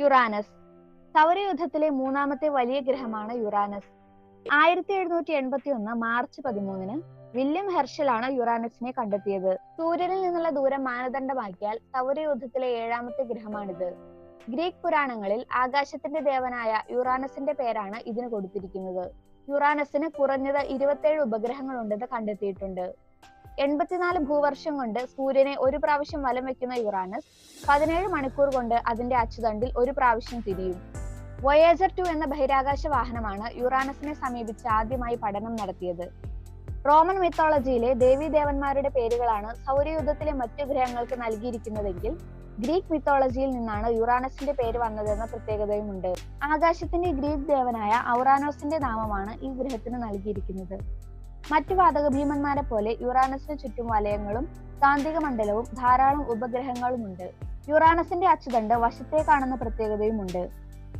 Uranus. സൗരയൂഥത്തിലെ മൂന്നാമത്തെ വലിയ ഗ്രഹമാണ് യുറാനസ്. ആയിരത്തി എഴുന്നൂറ്റി എൺപത്തി ഒന്ന് മാർച്ച് പതിമൂന്നിന് വില്യം ഹെർഷലാണ് യുറാനസിനെ കണ്ടെത്തിയത്. സൂര്യനിൽ നിന്നുള്ള ദൂരം മാനദണ്ഡമാക്കിയാൽ സൗരയൂഥത്തിലെ ഏഴാമത്തെ ഗ്രഹമാണിത്. ഗ്രീക്ക് പുരാണങ്ങളിൽ ആകാശത്തിന്റെ ദേവനായ യുറാനസിന്റെ പേരാണ് ഇതിന് കൊടുത്തിരിക്കുന്നത്. യുറാനസിന് കുറഞ്ഞത് ഇരുപത്തേഴ് ഉപഗ്രഹങ്ങളുണ്ടെന്ന് കണ്ടെത്തിയിട്ടുണ്ട്. എൺപത്തിനാല് ഭൂവർഷം കൊണ്ട് സൂര്യനെ ഒരു പ്രാവശ്യം വലം വെക്കുന്ന യുറാനസ് പതിനേഴ് മണിക്കൂർ കൊണ്ട് അതിന്റെ അച്ചുതണ്ടിൽ ഒരു പ്രാവശ്യം തിരിയും. വോയേജർ ടു എന്ന ബഹിരാകാശ വാഹനമാണ് യുറാനസിനെ സമീപിച്ച് ആദ്യമായി പഠനം നടത്തിയത്. റോമൻ മിത്തോളജിയിലെ ദേവീദേവന്മാരുടെ പേരുകളാണ് സൗരയുദ്ധത്തിലെ മറ്റു ഗ്രഹങ്ങൾക്ക് നൽകിയിരിക്കുന്നതെങ്കിൽ ഗ്രീക്ക് മിത്തോളജിയിൽ നിന്നാണ് യുറാനസിന്റെ പേര് വന്നതെന്ന പ്രത്യേകതയുമുണ്ട്. ആകാശത്തിന്റെ ഗ്രീക്ക് ദേവനായ ഔറാനോസിന്റെ നാമമാണ് ഈ ഗ്രഹത്തിന് നൽകിയിരിക്കുന്നത്. മറ്റു വാതക ഭീമന്മാരെ പോലെ യുറാനസിന് ചുറ്റും വലയങ്ങളും കാന്തിക മണ്ഡലവും ധാരാളം ഉപഗ്രഹങ്ങളുമുണ്ട്. യുറാനസിന്റെ അച്ചുതണ്ട് വശത്തെ കാണുന്ന പ്രത്യേകതയുമുണ്ട്.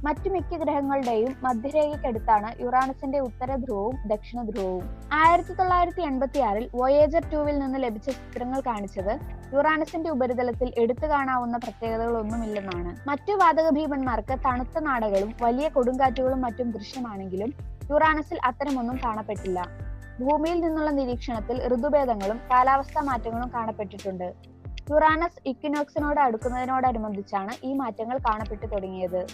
മറ്റു മിക്ക ഗ്രഹങ്ങളുടെയും മധ്യരേഖയ്ക്കടുത്താണ് യുറാനസിന്റെ ഉത്തര ധ്രുവവും ദക്ഷിണ ധ്രുവവും. ആയിരത്തി തൊള്ളായിരത്തി എൺപത്തി ആറിൽ വോയേജർ ടൂവിൽ നിന്ന് ലഭിച്ച ചിത്രങ്ങൾ കാണിച്ചത് യുറാനസിന്റെ ഉപരിതലത്തിൽ എടുത്തു കാണാവുന്ന പ്രത്യേകതകളൊന്നുമില്ലെന്നാണ്. മറ്റു വാതക ഭീമന്മാർക്ക് തണുത്ത നാടകളും വലിയ കൊടുങ്കാറ്റുകളും മറ്റും ദൃശ്യമാണെങ്കിലും യുറാനസിൽ അത്തരമൊന്നും കാണപ്പെട്ടില്ല. ഭൂമിയിൽ നിന്നുള്ള നിരീക്ഷണത്തിൽ ഋതുഭേദങ്ങളും കാലാവസ്ഥാ മാറ്റങ്ങളും കാണപ്പെട്ടിട്ടുണ്ട്. യുറാനസ് ഇക്വിനോക്സിനോട് അടുക്കുന്നതിനോടനുബന്ധിച്ചാണ് ഈ മാറ്റങ്ങൾ കാണപ്പെട്ടു തുടങ്ങിയത്.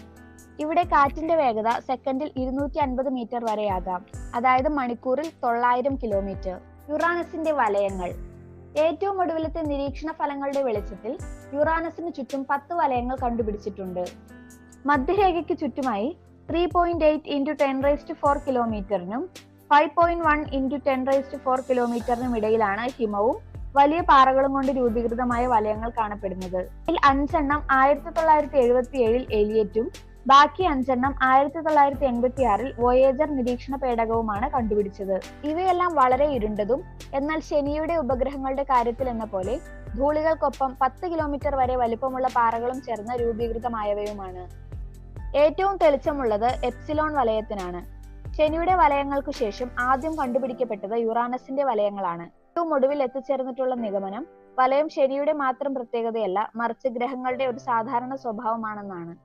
ഇവിടെ കാറ്റിന്റെ വേഗത സെക്കൻഡിൽ ഇരുന്നൂറ്റി അൻപത് മീറ്റർ വരെയാകാം. അതായത് മണിക്കൂറിൽ തൊള്ളായിരം കിലോമീറ്റർ. യുറാനസിന്റെ വലയങ്ങൾ. ഏറ്റവും ഒടുവിലത്തെ നിരീക്ഷണ ഫലങ്ങളുടെ വെളിച്ചത്തിൽ യുറാനസിന് ചുറ്റും പത്ത് വലയങ്ങൾ കണ്ടുപിടിച്ചിട്ടുണ്ട്. മധ്യരേഖയ്ക്ക് ചുറ്റുമായി three point eight into ten raised four കിലോമീറ്ററിനും five point one into ten raised four കിലോമീറ്ററിനും ഇടയിലാണ് ഹിമവും വലിയ പാറകളും കൊണ്ട് രൂപീകൃതമായ വലയങ്ങൾ കാണപ്പെടുന്നത്. ഇതിൽ അഞ്ചെണ്ണം ആയിരത്തി തൊള്ളായിരത്തി എഴുപത്തി ഏഴിൽ എലിയറ്റും ബാക്കി അഞ്ചെണ്ണം ആയിരത്തി തൊള്ളായിരത്തി എൺപത്തി ആറിൽ വോയേജർ നിരീക്ഷണ പേടകവുമാണ് കണ്ടുപിടിച്ചത്. ഇവയെല്ലാം വളരെ ഇരുണ്ടതും എന്നാൽ ശനിയുടെ ഉപഗ്രഹങ്ങളുടെ കാര്യത്തിൽ എന്ന പോലെ ധൂളികൾക്കൊപ്പം പത്ത് കിലോമീറ്റർ വരെ വലിപ്പമുള്ള പാറകളും ചേർന്ന് രൂപീകൃതമായവയുമാണ്. ഏറ്റവും തെളിച്ചമുള്ളത് എപ്സിലോൺ വലയത്തിനാണ്. ശനിയുടെ വലയങ്ങൾക്ക് ശേഷം ആദ്യം കണ്ടുപിടിക്കപ്പെട്ടത് യുറാനസിന്റെ വലയങ്ങളാണ്. ഏറ്റവും ഒടുവിൽ എത്തിച്ചേർന്നിട്ടുള്ള നിഗമനം വലയം ശനിയുടെ മാത്രം പ്രത്യേകതയല്ല മറിച്ച് ഗ്രഹങ്ങളുടെ ഒരു സാധാരണ സ്വഭാവമാണെന്നാണ്.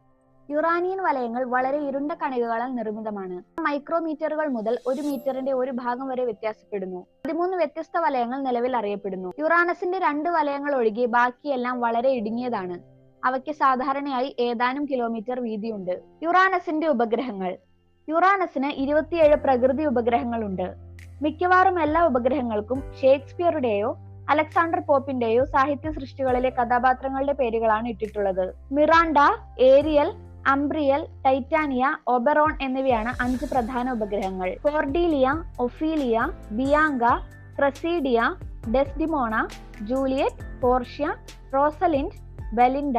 യുറാനിയൻ വലയങ്ങൾ വളരെ ഇരുണ്ട കണികകളാൽ നിർമ്മിതമാണ്. മൈക്രോമീറ്ററുകൾ മുതൽ ഒരു മീറ്ററിന്റെ ഒരു ഭാഗം വരെ വ്യത്യാസപ്പെടുന്നു. പതിമൂന്ന് വ്യത്യസ്ത വലയങ്ങൾ നിലവിൽ അറിയപ്പെടുന്നു. യുറാനസിന്റെ രണ്ട് വലയങ്ങൾ ഒഴികെ ബാക്കിയെല്ലാം വളരെ ഇടുങ്ങിയതാണ്. അവയ്ക്ക് സാധാരണയായി ഏതാനും കിലോമീറ്റർ വീതിയുണ്ട്. യുറാനസിന്റെ ഉപഗ്രഹങ്ങൾ യുറാനസിന് ഇരുപത്തിയേഴ് പ്രകൃതി ഉപഗ്രഹങ്ങളുണ്ട്. മിക്കവാറും എല്ലാ ഉപഗ്രഹങ്ങൾക്കും ഷേക്സ്പിയറുടെയോ അലക്സാണ്ടർ പോപ്പിന്റെയോ സാഹിത്യ സൃഷ്ടികളിലെ കഥാപാത്രങ്ങളുടെ പേരുകളാണ് ഇട്ടിട്ടുള്ളത്. Miranda Ariel Umbriel Titania Oberon എന്നിവയാണ് അഞ്ച് പ്രധാന ഉപഗ്രഹങ്ങൾ. Cordelia Ophelia Bianca Cressida Desdemona Juliet Portia Rosalind Belinda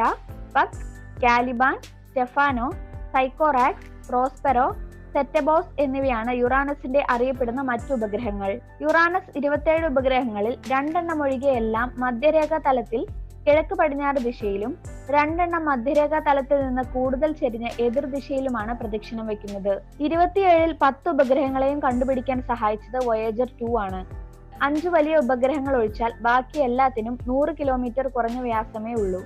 Puck Caliban Stephano Sycorax Prospero Setebos എന്നിവയാണ് യുറാനസിന്റെ അറിയപ്പെടുന്ന മറ്റു ഉപഗ്രഹങ്ങൾ. യുറാനസ് ഇരുപത്തിയേഴ് ഉപഗ്രഹങ്ങളിൽ രണ്ടെണ്ണം ഒഴികെയെല്ലാം മധ്യരേഖാ തലത്തിൽ കിഴക്ക് പടിഞ്ഞാറ് ദിശയിലും രണ്ടെണ്ണം മധ്യരേഖാ തലത്തിൽ നിന്ന് കൂടുതൽ ചെരിഞ്ഞ എതിർ ദിശയിലുമാണ് പ്രദക്ഷിണം വെക്കുന്നത്. ഇരുപത്തിയേഴിൽ പത്ത് ഉപഗ്രഹങ്ങളെയും കണ്ടുപിടിക്കാൻ സഹായിച്ചത് വോയേജർ ടു ആണ്. അഞ്ചു വലിയ ഉപഗ്രഹങ്ങൾ ഒഴിച്ചാൽ ബാക്കി എല്ലാത്തിനും നൂറ് കിലോമീറ്റർ കുറഞ്ഞ വ്യാസമേ ഉള്ളൂ.